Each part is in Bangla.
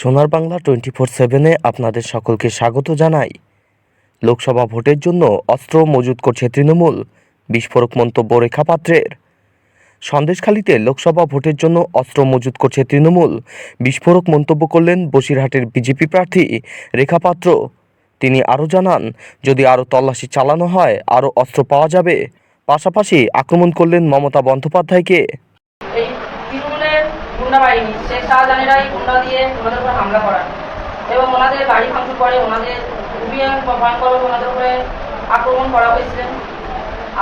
সোনার বাংলা টোয়েন্টি ফোর সেভেনে আপনাদের সকলকে স্বাগত জানাই। লোকসভা ভোটের জন্য অস্ত্র মজুত করছে তৃণমূল, বিস্ফোরক মন্তব্য রেখা পাত্রের সন্দেশখালীতে লোকসভা ভোটের জন্য অস্ত্র মজুত করছে তৃণমূল, বিস্ফোরক মন্তব্য করলেন বসিরহাটের বিজেপি প্রার্থী রেখা পাত্র তিনি আরও জানান, যদি আরও তল্লাশি চালানো হয়, আরও অস্ত্র পাওয়া যাবে। পাশাপাশি আক্রমণ করলেন মমতা বন্দ্যোপাধ্যায়কে। গুন্ডা বাহিনী শেখ শাহজাহানেরাই গুন্ডা দিয়ে ওনাদের উপর হামলা করা এবং ওনাদের বাড়ি ভাঙচুর করে ওনাদের খুবই ভয়ঙ্করভাবে ওনাদের উপরে আক্রমণ করা হয়েছে।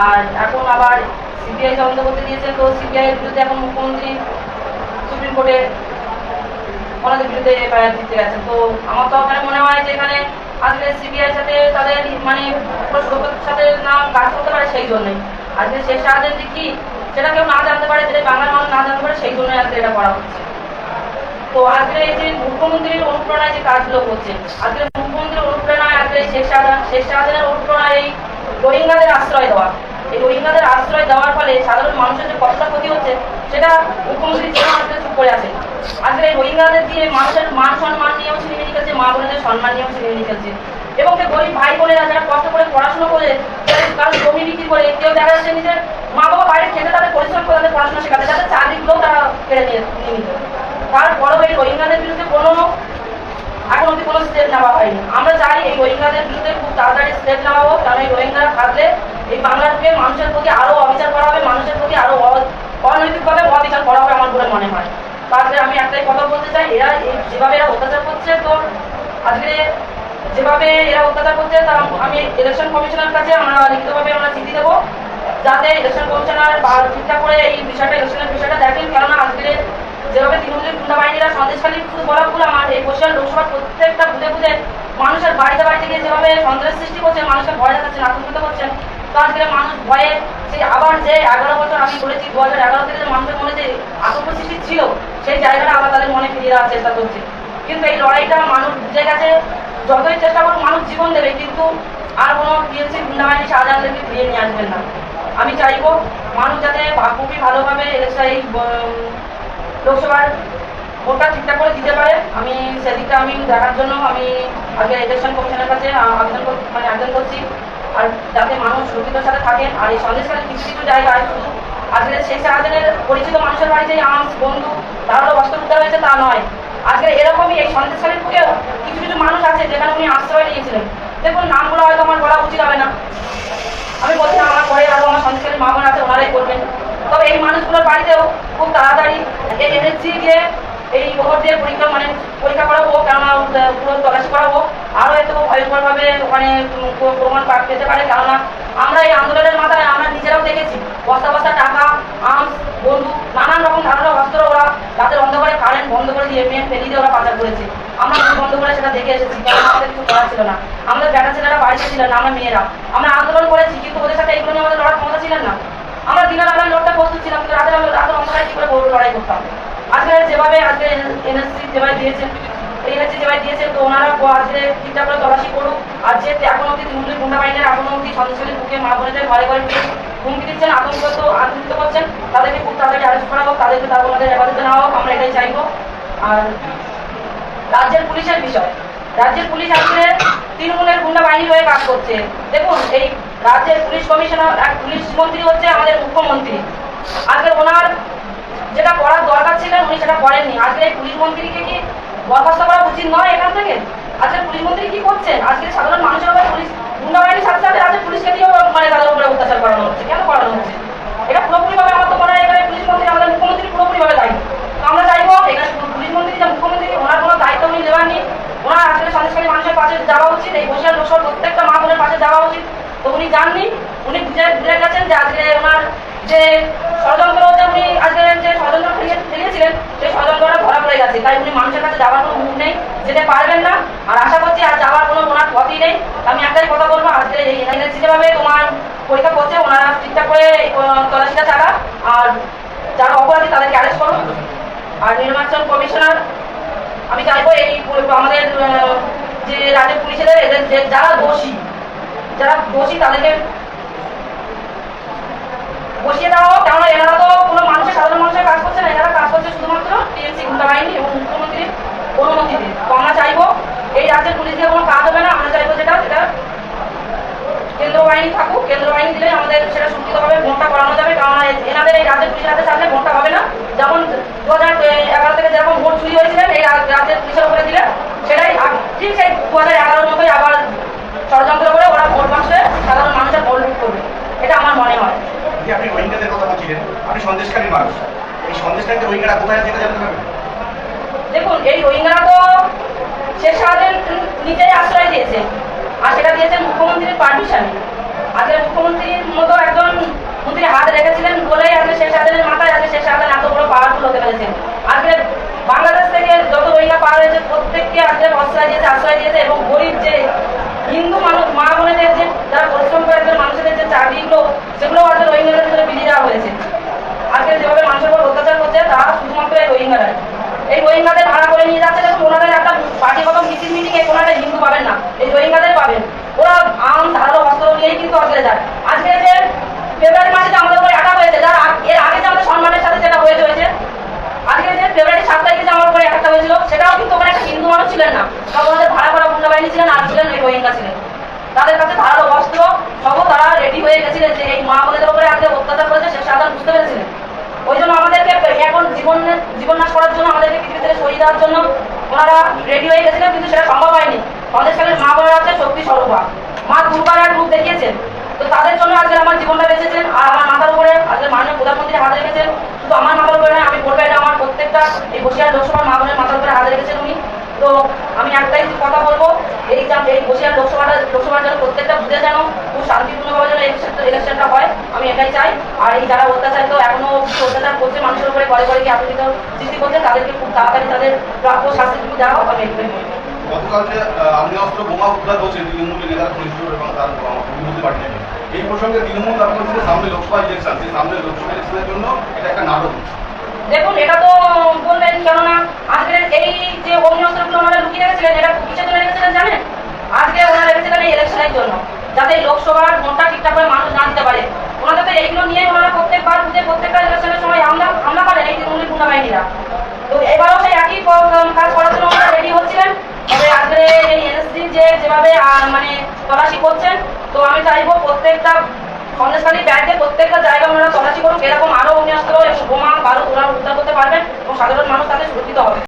আর এখন আবার সিবিআই তদন্ত করতে দিয়েছে। তো সিবিআই এর বিরুদ্ধে এখন মুখ্যমন্ত্রী সুপ্রিম কোর্টে ওনাদের বিরুদ্ধে এফআইআর দিতে গেছেন। তো আমার তো ওখানে মনে হয় যে এখানে আজকে সিবিআই সাথে তাদের মানে সাথে না কাজ করতে পারে সেই জন্যই আজকে শেষ সাহায্যের যে কি সেটা কেউ না জানতে পারে যেটা বাংলার মানুষ না জানতে পারে, সেই জন্যই আজকে এটা করা হচ্ছে। তো আজকে এই যে মুখ্যমন্ত্রীর অনুপ্রেরণায় যে কাজগুলো করছে আজকে মুখ্যমন্ত্রীর অনুপ্রেরণায় আজকে শেখ শাহজাহান শাহজাহানের অনুপ্রেরণায় এই রোহিঙ্গাদের আশ্রয় দেওয়া। এই রোহিঙ্গাদের আশ্রয় দেওয়ার ফলে সাধারণ মানুষের যে কতটা ক্ষতি হচ্ছে, সেটা মুখ্যমন্ত্রী চুপ করে আছেন। আজকে এই রোহিঙ্গাদের দিয়ে মানুষের মান সম্মান নিয়েও ছিনিয়ে নিয়ে মা বোনেদের সম্মান নিয়েও ছিনিয়ে নিয়ে এবং যে গরিব ভাই বোনেরা যারা কষ্ট করে পড়াশোনা করে কারণ জমি বিক্রি করে, কেউ দেখা যাচ্ছে নিজের মা বাবা বাইরে খেতে তাদের পরিশ্রম করে তাদের পড়াশোনা শেখাতে তাদের চাকরিগুলোও তারা কেড়ে নিয়ে নিত তারপরেও এই রোহিঙ্গাদের বিরুদ্ধে কোনো এখন অব্দি কোনো স্টেপ নেওয়া হয়নি। আমরা চাই এই রোহিঙ্গাদের বিরুদ্ধে খুব তাড়াতাড়ি স্টেপ নেওয়া হোক, কারণ এই রোহিঙ্গারা থাকলে এই বাংলার বুকে মানুষের প্রতি আরও অবিচার করা হবে, মানুষের প্রতি আরও অ- অনৈতিকভাবে অবিচার করা হবে আমার বলে মনে হয়। তারপরে আমি একটাই কথা বলতে চাই, এরা যেভাবে এরা অত্যাচার করছে, তো আজকে যেভাবে এরা অত্যাচার করছে তা আমি ইলেকশন কমিশনের কাছে আমরা লিখিতভাবে আমরা চিঠি দেবো, যাতে ইলেকশন কমিশনার বা ঠিকঠাক করে এই বিষয়টা ইলেকশনের বিষয়টা দেখেন। কেননা আজকে যেভাবে তৃণমূলের গুন্ডা বাহিনীরা সন্দেশখালী শুধু বলা ভুল আমার এই বসিরহাট লোকসভার প্রত্যেকটা বুঝে বুঝে মানুষের বাড়িতে বাড়িতে গিয়ে যেভাবে সন্ত্রাস সৃষ্টি করছেন মানুষের ভয় দেখাচ্ছেন, আতঙ্কিত করছেন, তো আজকে মানুষ ভয়ে সেই আবার যে এগারো বছর আমি বলেছি, দু হাজার এগারো থেকে যে মানুষের মনে যে আতঙ্ক সৃষ্টি ছিল, সেই জায়গাটা আবার তাদের মনে ফিরিয়ে দেওয়ার চেষ্টা করছে। কিন্তু এই লড়াইটা মানুষ বুঝে গেছে যতই চেষ্টা করুক, মানুষ জীবন দেবে, কিন্তু আর কোনো টিএমসি গুন্ডা বাহিনী শাহজাহানদেরকে ফিরিয়ে নিয়ে আসবেন না। আমি চাইব মানুষ যাতে খুবই ভালোভাবে এই লোকসভার ভোটটা ঠিকঠাক করে দিতে পারে। আমি সেদিকটা আমি দেখার জন্য আমি আগে ইলেকশন কমিশনের কাছে আবেদন মানে আবেদন করছি। আর যাতে মানুষ সুরক্ষিত সাথে থাকে আর এই সন্দেশকারী কিছু কিছু জায়গায় শুধু আজকে শেখ শাহজাহানের পরিচিত মানুষের বাড়িতে আর্মস বন্ধু, তারও উদ্ধার হয়েছে, তা নয়। আজকে এরকমই এই সন্দেশকারীর বুকেও কিছু কিছু মানুষ আছে যেখানে উনি আশ্রয় নিয়েছিলেন। দেখুন, নামগুলো হয়তো আমার বলা উচিত হবে না। আমি বলছি আমার পরে আরও আমার সন্তানের মা বোন আছে, ওনারাই করবেন। তবে এই মানুষগুলোর বাড়িতেও খুব তাড়াতাড়ি এই এনএসজি দিয়ে এই দিয়ে পরীক্ষা মানে পরীক্ষা করাবো, কেননা পুরো তল্লাশি করাবো। আরও এত ভয়ঙ্করভাবে ওখানে প্রমাণ পেতে পারে, কেননা আমরা এই আন্দোলনের মাথায় আমরা নিজেরাও দেখেছি। বস্তা বস্তা টাকা আর্মস বন্দুক নানান রকম ধারণা অস্ত্র ওরা রাতের অন্ধকারে কারেন্ট বন্ধ করে দিয়ে মেন ফেলি দিয়ে ওরা পাচার করেছে আমরা মুখ বন্ধ সেটা এসেছি গুন্ডা এখন অব্দি বুকে মা বোনেদের ঘরে ঘরে দিচ্ছেন, আতঙ্কিত আতঙ্কিত করছেন, তাদেরকে খুব তাড়াতাড়ি অ্যারেস্ট হোক, তাদেরকে তার ওনাদের হেফাজতে নেওয়া হোক, আমরা এটাই চাইব। আর রাজ্যের পুলিশের বিষয়। রাজ্যের পুলিশ আসলে তৃণমূলের গুন্ডা বাহিনী হয়ে কাজ করছে। দেখুন, এই রাজ্যের পুলিশ কমিশনার এক পুলিশ মন্ত্রী হচ্ছে আমাদের মুখ্যমন্ত্রী। আজকে ওনার যেটা করার দরকার ছিল, উনি সেটা করেননি। আজকে এই পুলিশ মন্ত্রীকে কি বরখাস্ত করা উচিত নয় এখান থেকে? আজকে পুলিশ মন্ত্রী কি করছেন আজকে সাধারণ মানুষের পুলিশ, গুন্ডা বাহিনীর সাথে সাথে রাজ্যের পুলিশকে দিয়েও মানে তাদের উপরে অত্যাচার করানো হচ্ছে কেন করানো হচ্ছে এটা পুরোপুরিভাবে আমার তো মনে হয় এখানে পুলিশ মন্ত্রী আমাদের মুখ্যমন্ত্রী পুরোপুরিভাবে দায়ী তো আমরা চাইব এখানে পুরো পুলিশ মন্ত্রী যে মুখ্যমন্ত্রী ওনার কোনো দায়িত্ব উনি নেওয়াননি ওনার আসলে সন্দেশকারী মানুষের পাশে যাওয়া উচিত এই বসিয়ার লোকসভার প্রত্যেকটা মা বোনের পাশে যাওয়া উচিত তো উনি যাননি, উনি বুঝে গেছেন যে আজকে ওনার যে ষড়যন্ত্র যে উনি আজকে যে ষড়যন্ত্র ফেলিয়ে ফেলিয়েছিলেন সেই ষড়যন্ত্রটা ধরা পড়ে গেছে। তাই উনি মানুষের কাছে যাওয়ার কোনো মুখ নেই, যেতে পারবেন না। আর আশা করছি আর যাওয়ার কোনো ওনার পথই নেই। আমি একটাই কথা বলব, আজকে এই এনএসসি যেভাবে তোমার পরীক্ষা করছে, ওনারা ঠিকঠাক করে তল্লাশিটা চালা। আর যারা অপরাধী, তাদেরকে অ্যারেস্ট করুন আর নির্বাচন কমিশনার, আমি চাইব এই আমাদের যে রাজ্যের পুলিশের যারা দোষী যারা দোষী তাদেরকে বসিয়ে দেওয়া হোক। কেননা এনারা তো কোনো মানুষের সাধারণ মানুষের কাজ করছে না। এনারা কাজ করছে শুধুমাত্র টিএমসি গুন্ডা বাহিনী এবং মুখ্যমন্ত্রী অনুমতিতে তো আমরা চাইব এই রাজ্যের পুলিশ দিয়ে কোনো কাজ হবে না। আমরা চাইব যেটা সেটা কেন্দ্র বাহিনী থাকুক। কেন্দ্র বাহিনী দিলে আমাদের সেটা সুরক্ষিতভাবে ভোটটা করানো যাবে। কারণ এনাদের এই রাজ্যের পুলিশের হাতে থাকলে ভোটটা হবে না। যেমন দু হাজার এগারো থেকে যেরকম ভোট চুরি হয়েছিল, এই রাজ্যের পুলিশের উপরে দিলে সেটাই ঠিক সেই দু হাজার এগারোর মতোই আবার ষড়যন্ত্র করে ওরা ভোট বাক্সে সাধারণ মানুষের ভোট লুট করবে এটা আমার মনে হয় যে আপনি রোহিঙ্গাদের কথা বলছিলেন আপনি সন্দেশকারী মানুষ দেখুন, এই রোহিঙ্গারা তো শেখ শাহজাহান নিজেই আশ্রয় দিয়েছে। আর সেটা দিয়েছেন মুখ্যমন্ত্রীর পারমিশনে আজকে মুখ্যমন্ত্রীর মতো একজন মন্ত্রী হাত রেখেছিলেন বলেই আজকে শেখ শাহজাহানের মাথায় আজকে শেখ শাহজাহান এত বড় পাওয়ারফুল হতে পেরেছেন আজকে বাংলাদেশ থেকে যত রোহিঙ্গা পার হয়েছে প্রত্যেককে আজকে আশ্রয় দিয়েছে আশ্রয় দিয়েছে এবং গরিব যে হিন্দু মানুষ, মা বোনেদের যে যারা পরিশ্রম করে একজন মানুষের যে চাকরিগুলো সেগুলো আজকে রোহিঙ্গাদের ভিতরে বিলিয়ে দেওয়া হয়েছে আজকে যেভাবে মানুষের উপর অত্যাচার করছে তারা শুধুমাত্র এই রোহিঙ্গারা এই রোহিঙ্গাদের ভাড়া করে নিয়ে যাচ্ছে দেখুন, ওনাদের একটা পার্টিগত মিছিল মিটিংয়ে ওনারা হিন্দু পাবেন না। এই রোহিঙ্গাদের পাবেন। ওরা আম, ধারালো অস্ত্র নিয়েই কিন্তু আজকে যায়। আজকে যে ফেব্রুয়ারি মাসে যে আমাদের উপরে অ্যাটাক হয়েছে, যার এর আগে যে আমাদের সম্মানের সাথে যেটা হয়েছে হয়েছে, আজকে যে ফেব্রুয়ারি সাত তারিখে যে আমার উপরে অ্যাটাকটা হয়েছিল, সেটাও কিন্তু ওখানে একটা হিন্দু মানুষ ছিলেন না। সব ওনাদের ভাড়া করা গুন্ডা বাহিনী ছিলেন, আর ছিলেন এই রোহিঙ্গা ছিলেন। তাদের কাছে ধারালো অস্ত্র সব তারা রেডি হয়ে গেছিলেন যে এই মা বোনেদের উপরে আজকে অত্যাচার করেছে, সে সাধারণ বুঝতে পেরেছিলেন। ওই জন্য আমাদেরকে এখন জীবন জীবন নাশ করার জন্য আমাদেরকে পৃথিবীতে সরিয়ে দেওয়ার জন্য ওনারা রেডি হয়ে গেছিলেন, কিন্তু সেটা সম্ভব হয়নি। আমাদের সাথে মা বাবার হচ্ছে শক্তি স্বরূপা। মা দুর্গার এক রূপ দেখিয়েছেন। তো তাদের জন্য আজকে আমার জীবনটা বেঁচেছেন আর আমার মাথার উপরে আজকে মাননীয় প্রধানমন্ত্রী হাত রেখেছেন। শুধু আমার মাথার উপরে আমি বলব এটা আমার প্রত্যেকটা এই বসিয়ার লোকসভার মা বোনের মাথার উপরে হাত রেখেছেন উনি। তো আমি একটাই কথা বলব। এই যে এই বসিয়ার লোকসভাটা লোকসভার জন্য প্রত্যেকটা বুঝে যেন খুব শান্তিপূর্ণভাবে যেন ইলেকশনটা হয় আমি এটাই চাই। আর এই যারা অত্যাচারিত এখনও অবধি অত্যাচার করছে মানুষের উপরে ঘরে ঘরে গিয়ে আতঙ্কিত সৃষ্টি করছে তাদেরকে খুব তাড়াতাড়ি তাদের প্রাপ্য শাস্তিটুকু দেওয়া হোক আমি এটাই গতকাল যে আগ্নেয়াস্ত্র বোমা উদ্ধার হচ্ছে তৃণমূল নেতার ঘনিষ্ঠ এবং তার বিরোধী পার্টি এই প্রসঙ্গে তৃণমূল দাবি করছে সামনে লোকসভা ইলেকশন সেই সামনে লোকসভা ইলেকশনের জন্য এটা একটা নাটক। দেখুন এটা তো বললেন কেননা আজকে এই যে অগ্নি অস্ত্রগুলো ওনারা লুকিয়ে রেখেছিলেন এটা কিসের জন্য রেখেছিলেন জানেন আজকে ওনারা রেখেছিলেন এই ইলেকশনের জন্য যাতে এই লোকসভার ভোটটা ঠিকঠাক করে মানুষ না দিতে পারে ওনাদের তো এইগুলো নিয়ে ওনারা প্রত্যেকবার বুঝে প্রত্যেকটা ইলেকশনের সময় হামলা হামলা করেন এই তৃণমূলের গুন্ডা বাহিনীরা তো এবারও সেই একই কাজ করার জন্য ওনারা রেডি হচ্ছিলেন তবে আজকে এই এনএসসি যে যেভাবে মানে তল্লাশি করছেন, তো আমি চাইব প্রত্যেকটা সন্দেশখালী ব্যাগে প্রত্যেকটা জায়গায় ওনারা তল্লাশি করুক। এরকম আরও অগ্নি অস্ত্র এবং বোমা, বারুদ ওনারা উদ্ধার করতে পারবেন এবং সাধারণ মানুষ তাদের সুরক্ষিত হবে।